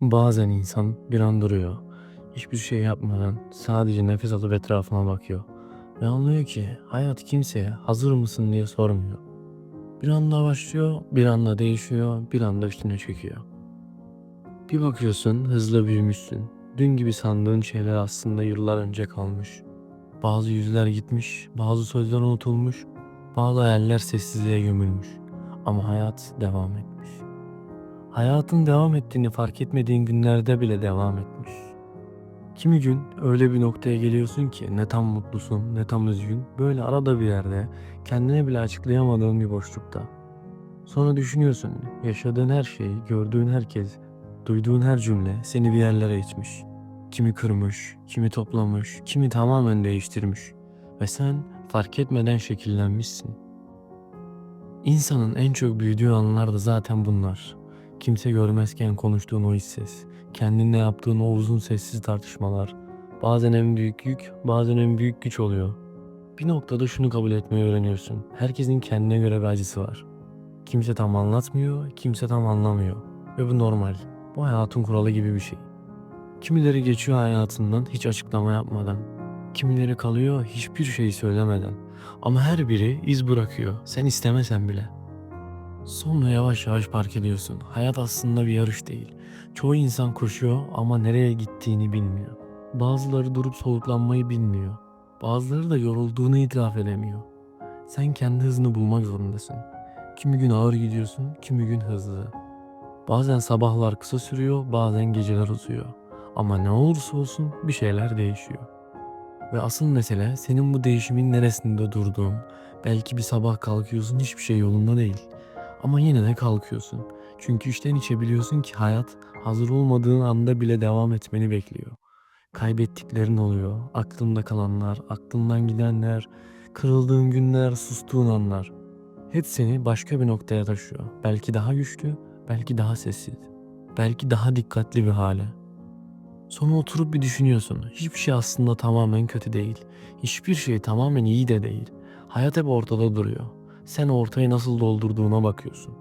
Bazen insan bir an duruyor. Hiçbir şey yapmadan sadece nefes alıp etrafına bakıyor. Ve anlıyor ki hayat kimseye hazır mısın diye sormuyor. Bir anda başlıyor, bir anda değişiyor, bir anda üstüne çekiyor. Bir bakıyorsun hızlı büyümüşsün. Dün gibi sandığın şeyler aslında yıllar önce kalmış. Bazı yüzler gitmiş, bazı sözler unutulmuş, bazı hayaller sessizliğe gömülmüş. Ama hayat devam etmiş. Hayatın devam ettiğini fark etmediğin günlerde bile devam etmiş. Kimi gün öyle bir noktaya geliyorsun ki ne tam mutlusun ne tam üzgün böyle arada bir yerde kendine bile açıklayamadığın bir boşlukta. Sonra düşünüyorsun yaşadığın her şey, gördüğün herkes, duyduğun her cümle seni bir yerlere itmiş. Kimi kırmış, kimi toplamış, kimi tamamen değiştirmiş. Ve sen fark etmeden şekillenmişsin. İnsanın en çok büyüdüğü anlar da zaten bunlar. Kimse görmezken konuştuğun o hiç ses, kendinle yaptığın o uzun sessiz tartışmalar, bazen en büyük yük, bazen en büyük güç oluyor. Bir noktada şunu kabul etmeyi öğreniyorsun. Herkesin kendine göre bir acısı var. Kimse tam anlatmıyor, kimse tam anlamıyor. Ve bu normal. Bu hayatın kuralı gibi bir şey. Kimileri geçiyor hayatından hiç açıklama yapmadan. Kimileri kalıyor hiçbir şey söylemeden. Ama her biri iz bırakıyor. Sen istemesen bile. Sonra yavaş yavaş fark ediyorsun. Hayat aslında bir yarış değil. Çoğu insan koşuyor ama nereye gittiğini bilmiyor. Bazıları durup soluklanmayı bilmiyor. Bazıları da yorulduğunu itiraf edemiyor. Sen kendi hızını bulmak zorundasın. Kimi gün ağır gidiyorsun, kimi gün hızlı. Bazen sabahlar kısa sürüyor, bazen geceler uzuyor. Ama ne olursa olsun bir şeyler değişiyor. Ve asıl mesele senin bu değişimin neresinde durduğun. Belki bir sabah kalkıyorsun hiçbir şey yolunda değil. Ama yine de kalkıyorsun. Çünkü içten içe biliyorsun ki hayat hazır olmadığın anda bile devam etmeni bekliyor. Kaybettiklerin oluyor, aklında kalanlar, aklından gidenler, kırıldığın günler, sustuğun anlar. Hep seni başka bir noktaya taşıyor. Belki daha güçlü, belki daha sessiz, belki daha dikkatli bir hale. Sonra oturup bir düşünüyorsun. Hiçbir şey aslında tamamen kötü değil. Hiçbir şey tamamen iyi de değil. Hayat hep ortada duruyor. Sen ortayı nasıl doldurduğuna bakıyorsun.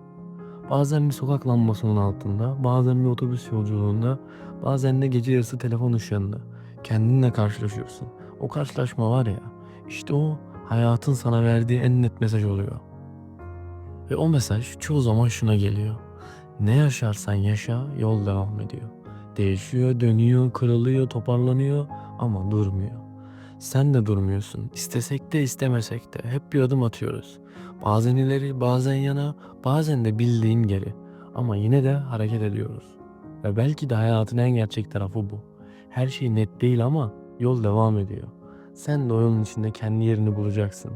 Bazen bir sokak lambasının altında, bazen bir otobüs yolculuğunda, bazen de gece yarısı telefon ışığında. Kendinle karşılaşıyorsun. O karşılaşma var ya, işte o hayatın sana verdiği en net mesaj oluyor. Ve o mesaj çoğu zaman şuna geliyor. Ne yaşarsan yaşa, yol devam ediyor. Değişiyor, dönüyor, kırılıyor, toparlanıyor ama durmuyor. Sen de durmuyorsun. İstesek de istemesek de hep bir adım atıyoruz. Bazen ileri, bazen yana, bazen de bildiğin geri. Ama yine de hareket ediyoruz. Ve belki de hayatın en gerçek tarafı bu. Her şey net değil ama yol devam ediyor. Sen de o yolun içinde kendi yerini bulacaksın.